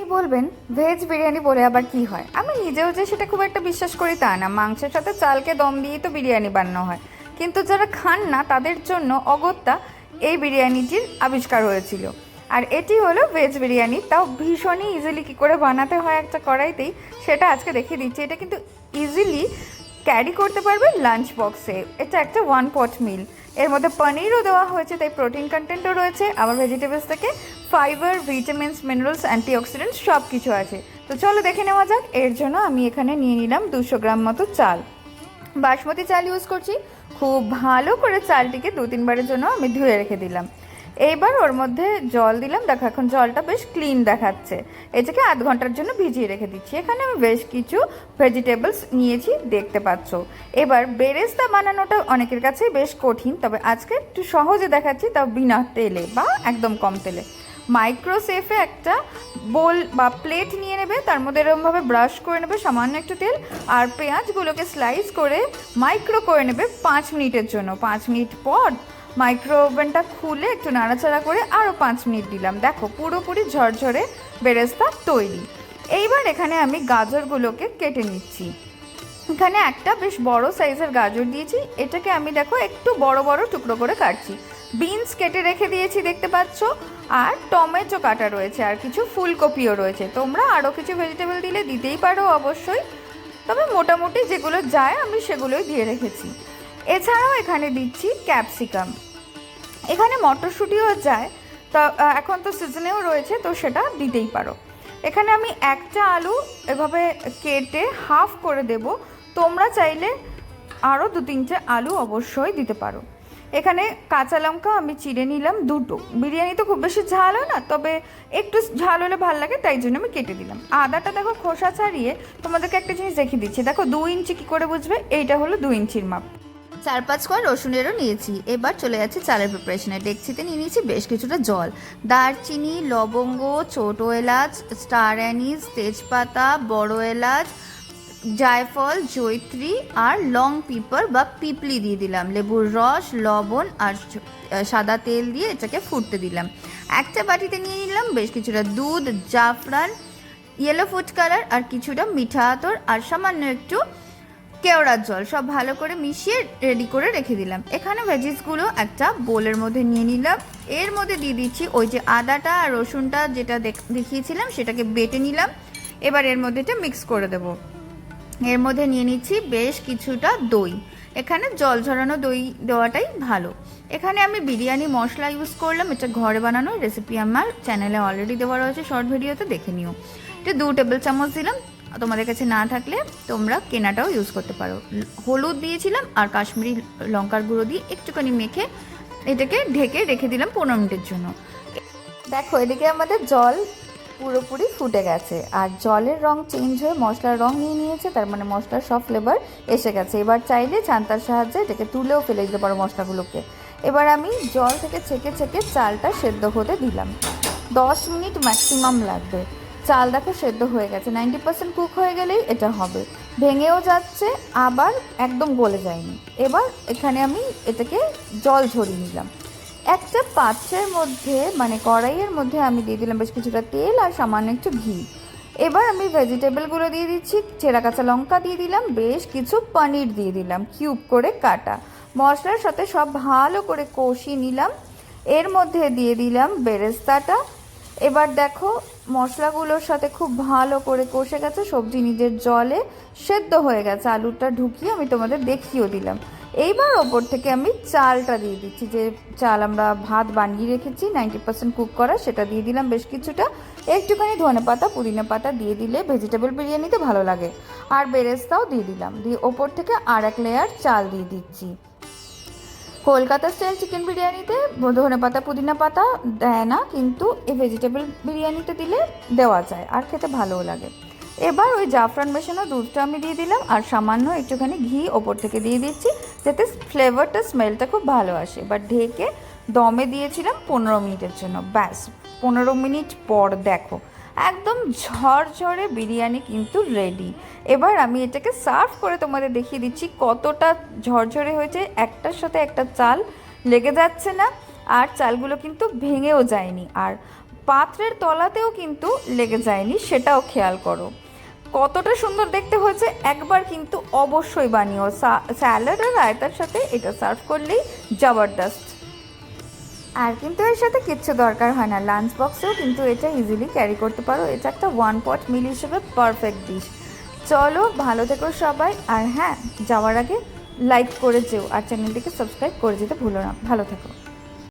এই বলবেন ভেজ বিরিয়ানি বলে আবার কি হয়? আমি নিজেও যে সেটা খুব একটা বিশ্বাস করি তা না। মাংসের সাথে চালকে দম দিয়েই তো বিরিয়ানি বানানো হয়। কিন্তু যারা খান না, তাদের জন্য অগত্যা এই বিরিয়ানিটির আবিষ্কার হয়েছিল। আর এটি হলো ভেজ বিরিয়ানি। তাও ভীষণই ইজিলি কী করে বানাতে হয় একটা কড়াইতেই, সেটা আজকে দেখিয়ে দিচ্ছি। এটা কিন্তু ইজিলি ক্যারি করতে পারবে লাঞ্চ বক্সে এটা একটা ওয়ান পট মিল এর মধ্যে পনিরও দেওয়া হয়েছে, তাই প্রোটিন কন্টেন্টও রয়েছে। আবার ভেজিটেবলস থেকে ফাইবার ভিটামিনস মিনারেলস অ্যান্টিঅক্সিডেন্টস সব কিছু আছে। তো চলো দেখে নেওয়া যাক। এর জন্য আমি এখানে নিয়ে নিলাম দুশো গ্রাম মতো চাল। বাসমতি চাল ইউজ করছি। খুব ভালো করে চালটিকে দু তিনবারের জন্য আমি ধুয়ে রেখে দিলাম। এইবার ওর মধ্যে জল দিলাম। দেখো, এখন জলটা বেশ ক্লিন দেখাচ্ছে। এটাকে আধ ঘণ্টার জন্য ভিজিয়ে রেখে দিচ্ছি। এখানে আমি বেশ কিছু ভেজিটেবলস নিয়েছি, দেখতে পাচ্ছ। এবার বেরেস্তা বানানোটা অনেকের কাছেই বেশ কঠিন, তবে আজকে একটু সহজে দেখাচ্ছি, তাও বিনা তেলে বা একদম কম তেলে। মাইক্রো সেফে একটা বোল বা প্লেট নিয়ে নেবে, তার মধ্যে এরকমভাবে ব্রাশ করে নেবে, সামান্য একটু তেল, আর পেঁয়াজগুলোকে স্লাইস করে মাইক্রো করে নেবে পাঁচ মিনিটের জন্য। পাঁচ মিনিট পর মাইক্রো ওভেনটা খুলে একটু নাড়াচাড়া করে আরও পাঁচ মিনিট দিলাম। দেখো, পুরোপুরি ঝরঝরে বেরেস্তা তৈরি। এইবার এখানে আমি গাজরগুলোকে কেটে নিচ্ছি। এখানে একটা বেশ বড় সাইজের গাজর দিয়েছি। এটাকে আমি দেখো, একটু বড় বড় টুকরো করে কাটছি। বিনস কেটে রেখে দিয়েছি, দেখতে পাচ্ছ? আর টমেটো কাটা রয়েছে, আর কিছু ফুলকপিও রয়েছে। তোমরা আরও কিছু ভেজিটেবল দিলে দিতেই পারো অবশ্যই। তবে মোটামুটি যেগুলো যায়, আমি সেগুলোই দিয়ে রেখেছি। এছাড়াও এখানে দিচ্ছি ক্যাপসিকাম। এখানে মটরশুঁটিও যায়, তা এখন তো সিজনেও রয়েছে, তো সেটা দিতেই পারো। এখানে আমি একটা আলু এভাবে কেটে হাফ করে দেব, তোমরা চাইলে আরও দু তিনটে আলু অবশ্যই দিতে পারো। এখানে কাঁচা লঙ্কা আমি চিড়ে নিলাম দুটো। বিরিয়ানি তো খুব বেশি ঝাল হয় না, তবে একটু ঝাল হলে ভালো লাগে, তাই জন্য আমি কেটে দিলাম। আদাটা দেখো খোসা ছাড়িয়ে তোমাদেরকে একটা জিনিস দেখিয়ে দিচ্ছি। দেখো দু ইঞ্চি কী করে বুঝবে? এইটা হলো দু ইঞ্চির মাপ। চার পাঁচ কোয়া রসুনেরও নিয়েছি। এবার চলে যাচ্ছে চালের প্রিপারেশনে ডেকচিতে নিয়ে নিয়েছি বেশ কিছুটা জল। দারচিনি, লবঙ্গ, ছোট এলাচ স্টার অ্যানিস তেজপাতা, বড় এলাচ, জায়ফল জৈত্রী আর লং পিপার বা পিপলি দিয়ে দিলাম। লেবুর রস, লবণ আর সাদা তেল দিয়ে এটাকে ফুটতে দিলাম। একটা বাটিতে নিয়ে নিলাম বেশ কিছুটা দুধ, জাফরান ইয়েলো ফুড কালার আর কিছুটা মিঠা আতর আর সামান্য একটু কেওড়ার জল সব ভালো করে মিশিয়ে রেডি করে রেখে দিলাম। এখানে ভেজিসগুলো একটা বোলের মধ্যে নিয়ে নিলাম। এর মধ্যে দিয়ে দিচ্ছি ওই যে আদাটা আর রসুনটা যেটা দেখ- দেখিয়েছিলাম সেটাকে বেটে নিলাম। এবার এর মধ্যে এটা মিক্স করে দেবো। এর মধ্যে নিয়ে নিচ্ছি বেশ কিছুটা দই। এখানে জল ঝরানো দই দেওয়াটাই ভালো। এখানে আমি বিরিয়ানি মশলা ইউজ করলাম। এটা ঘরে বানানো রেসিপি আমার চ্যানেলে অলরেডি দেওয়া রয়েছে। শর্ট ভিডিওতে দেখে নিও। এটা দু টেবিল চামচ দিলাম। তোমাদের কাছে না থাকলে তোমরা কেনাটাও ইউজ করতে পারো। হলুদ দিয়েছিলাম আর কাশ্মীরি লঙ্কার গুঁড়ো দিয়ে একটুখানি মেখে এটাকে ঢেকে রেখে দিলাম পনেরো মিনিটের জন্য। দেখো, এদিকে আমাদের জল পুরোপুরি ফুটে গেছে আর জলের রং চেঞ্জ হয়ে মশলার রং নিয়ে নিয়েছে, তার মানে মশলার সব ফ্লেভার এসে গেছে। এবার চাইলে ছান্তার সাহায্যে এটাকে তুলেও ফেলে দিতে পারো মশলাগুলোকে। এবার আমি জল থেকে ছেঁকে ছেঁকে চালটা সেদ্ধ হতে দিলাম। দশ মিনিট ম্যাক্সিমাম লাগবে। চাল দেখো সেদ্ধ হয়ে গেছে। নাইনটি পার্সেন্ট কুক হয়ে গেলেই এটা হবে। ভেঙেও যাচ্ছে, আবার একদম গলে যায়নি। এবার এখানে আমি এটাকে জল ঝরিয়ে নিলাম। একটা পাত্রের মধ্যে মানে কড়াইয়ের মধ্যে আমি দিয়ে দিলাম বেশ কিছুটা তেল আর সামান্য একটু ঘি। এবার আমি ভেজিটেবলগুলো দিয়ে দিচ্ছি, চেরা কাঁচা লঙ্কা দিয়ে দিলাম, বেশ কিছু পনির দিয়ে দিলাম কিউব করে কাটা। মশলার সাথে সব ভালো করে কষিয়ে নিলাম। এর মধ্যে দিয়ে দিলাম বেরেস্তাটা এবার দেখো, মশলাগুলোর সাথে খুব ভালো করে কষে গেছে, সবজি নিজের জলে সেদ্ধ হয়ে গেছে। আলুটা ঢুকিয়ে আমি তোমাদের দেখিয়েও দিলাম। এইবার ওপর থেকে আমি চালটা দিয়ে দিচ্ছি। যে চাল আমরা ভাত বানিয়ে রেখেছি, নাইনটি পার্সেন্ট কুক করা, সেটা দিয়ে দিলাম বেশ কিছুটা। একটুখানি ধনে পাতা, পুদিনা পাতা দিয়ে দিলে ভেজিটেবল বিরিয়ানিতে ভালো লাগে। আর বেরেস্তাও দিয়ে দিলাম। দিয়ে ওপর থেকে আর এক লেয়ার চাল দিয়ে দিচ্ছি। কলকাতা স্টাইল চিকেন বিরিয়ানিতে ধনে পাতা, পুদিনা পাতা দেয় না, কিন্তু এই ভেজিটেবল বিরিয়ানিতে দিলে দেওয়া যায় আর খেতে ভালোও লাগে। এবার ওই জাফরান মেশানো দুধটা আমি দিয়ে দিলাম আর সামান্য একটুখানি ঘি ওপর থেকে দিয়ে দিচ্ছি, যাতে ফ্লেভারটা স্মেলটা খুব ভালো আসে। এবার ঢেকে দমে দিয়েছিলাম পনেরো মিনিটের জন্য। ব্যাস, পনেরো মিনিট পর দেখো। একদম ঝরঝরে বিরিয়ানি কিন্তু রেডি এবার আমি এটাকে সার্ভ করে তোমাদের দেখিয়ে দিচ্ছি কতটা ঝরঝরে হয়েছে। একটার সাথে একটা চাল লেগে যাচ্ছে না আর চালগুলো কিন্তু ভেঙেও যায়নি আর পাত্রের তলাতেও কিন্তু লেগে যায়নি সেটাও খেয়াল করো। কতটা সুন্দর দেখতে হয়েছে। একবার কিন্তু অবশ্যই বানিও। স্যালাড আর রায়তার সাথে এটা সার্ভ করলেই জবরদস্ত। আর কিন্তু এর সাথে কিচ্ছু দরকার হয় না। লাঞ্চ বক্সেও কিন্তু এটা ইজিলি ক্যারি করতে পারো। এটা একটা ওয়ান পট মিল হিসেবে পারফেক্ট ডিশ চলো, ভালো থেকো সবাই। আর হ্যাঁ যাওয়ার আগে লাইক করে যেও আর চ্যানেলটিকে সাবস্ক্রাইব করে যেতে ভুলো না। ভালো থেকো।